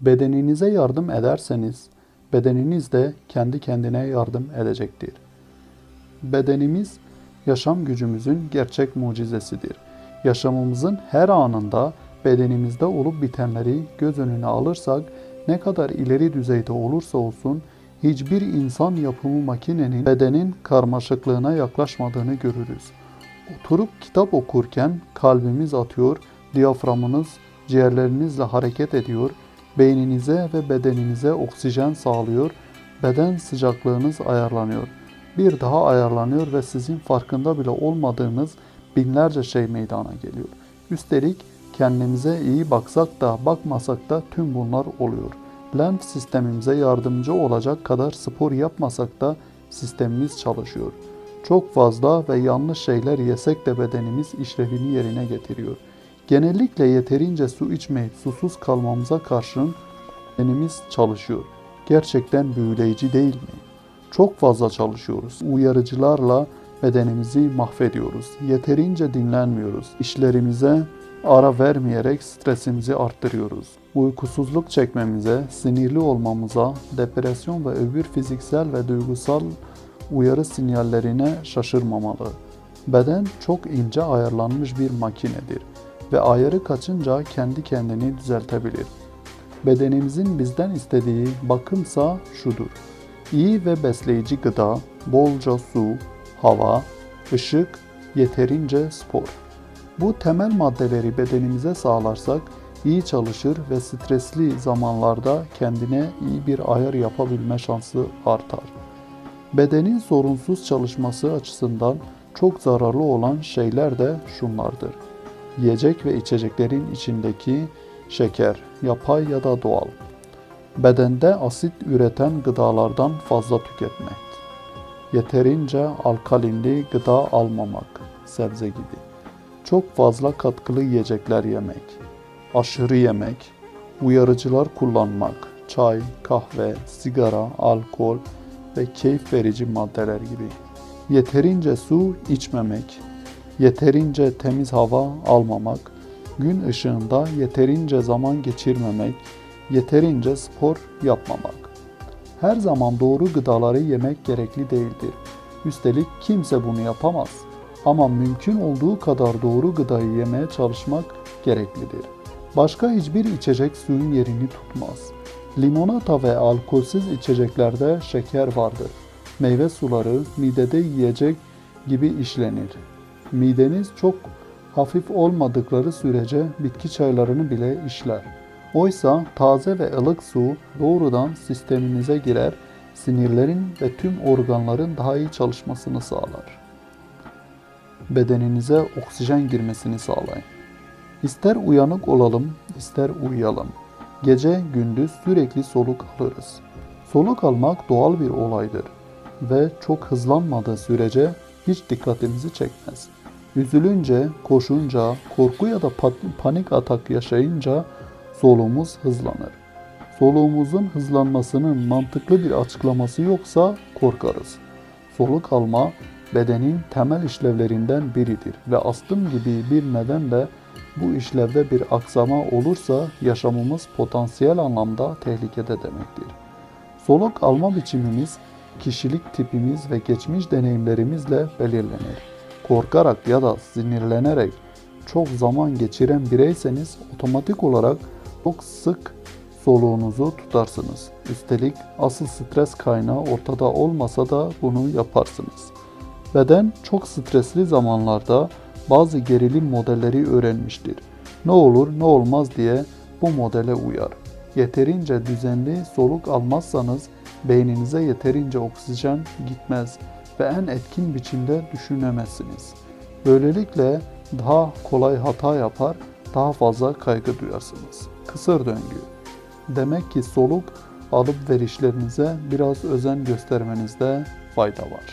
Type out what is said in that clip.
Bedeninize yardım ederseniz bedeniniz de kendi kendine yardım edecektir. Bedenimiz yaşam gücümüzün gerçek mucizesidir. Yaşamımızın her anında bedenimizde olup bitenleri göz önüne alırsak ne kadar ileri düzeyde olursa olsun hiçbir insan yapımı makinenin bedenin karmaşıklığına yaklaşmadığını görürüz. Oturup kitap okurken kalbimiz atıyor, diyaframınız ciğerlerinizle hareket ediyor, beyninize ve bedeninize oksijen sağlıyor, beden sıcaklığınız ayarlanıyor. Bir daha ayarlanıyor ve sizin farkında bile olmadığınız binlerce şey meydana geliyor. Üstelik kendimize iyi baksak da bakmasak da tüm bunlar oluyor. Lenf sistemimize yardımcı olacak kadar spor yapmasak da sistemimiz çalışıyor. Çok fazla ve yanlış şeyler yesek de bedenimiz işlevini yerine getiriyor. Genellikle yeterince su içmeyip susuz kalmamıza karşın bedenimiz çalışıyor. Gerçekten büyüleyici değil mi? Çok fazla çalışıyoruz. Uyarıcılarla bedenimizi mahvediyoruz. Yeterince dinlenmiyoruz. İşlerimize ara vermeyerek stresimizi arttırıyoruz. Uykusuzluk çekmemize, sinirli olmamıza, depresyon ve öbür fiziksel ve duygusal uyarı sinyallerine şaşırmamalı. Beden çok ince ayarlanmış bir makinedir ve ayarı kaçınca kendi kendini düzeltebilir. Bedenimizin bizden istediği bakımsa şudur. İyi ve besleyici gıda, bolca su, hava, ışık, yeterince spor. Bu temel maddeleri bedenimize sağlarsak iyi çalışır ve stresli zamanlarda kendine iyi bir ayar yapabilme şansı artar. Bedenin sorunsuz çalışması açısından çok zararlı olan şeyler de şunlardır. Yiyecek ve içeceklerin içindeki şeker, yapay ya da doğal. Bedende asit üreten gıdalardan fazla tüketmek. Yeterince alkalinli gıda almamak, sebze gibi. Çok fazla katkılı yiyecekler yemek. Aşırı yemek, uyarıcılar kullanmak, çay, kahve, sigara, alkol ve keyif verici maddeler gibi. Yeterince su içmemek, yeterince temiz hava almamak, gün ışığında yeterince zaman geçirmemek, yeterince spor yapmamak. Her zaman doğru gıdaları yemek gerekli değildir. Üstelik kimse bunu yapamaz. Ama mümkün olduğu kadar doğru gıdayı yemeye çalışmak gereklidir. Başka hiçbir içecek suyun yerini tutmaz. Limonata ve alkolsüz içeceklerde şeker vardır. Meyve suları midede yiyecek gibi işlenir. Mideniz çok hafif olmadıkları sürece bitki çaylarını bile işler. Oysa taze ve ılık su doğrudan sisteminize girer, sinirlerin ve tüm organların daha iyi çalışmasını sağlar. Bedeninize oksijen girmesini sağlayın. İster uyanık olalım, ister uyuyalım. Gece gündüz sürekli soluk alırız. Soluk almak doğal bir olaydır ve çok hızlanmadığı sürece hiç dikkatimizi çekmez. Üzülünce, koşunca, korku ya da panik atak yaşayınca soluğumuz hızlanır. Soluğumuzun hızlanmasının mantıklı bir açıklaması yoksa korkarız. Soluk alma bedenin temel işlevlerinden biridir ve astım gibi bir nedenle bu işlevde bir aksama olursa yaşamımız potansiyel anlamda tehlikede demektir. Soluk alma biçimimiz kişilik tipimiz ve geçmiş deneyimlerimizle belirlenir. Korkarak ya da sinirlenerek çok zaman geçiren bireyseniz otomatik olarak çok sık soluğunuzu tutarsınız. Üstelik asıl stres kaynağı ortada olmasa da bunu yaparsınız. Beden çok stresli zamanlarda bazı gerilim modelleri öğrenmiştir. Ne olur ne olmaz diye bu modele uyar. Yeterince düzenli soluk almazsanız beyninize yeterince oksijen gitmez ve en etkin biçimde düşünemezsiniz. Böylelikle daha kolay hata yapar, daha fazla kaygı duyarsınız. Kısır döngü. Demek ki soluk alıp verişlerinize biraz özen göstermenizde fayda var.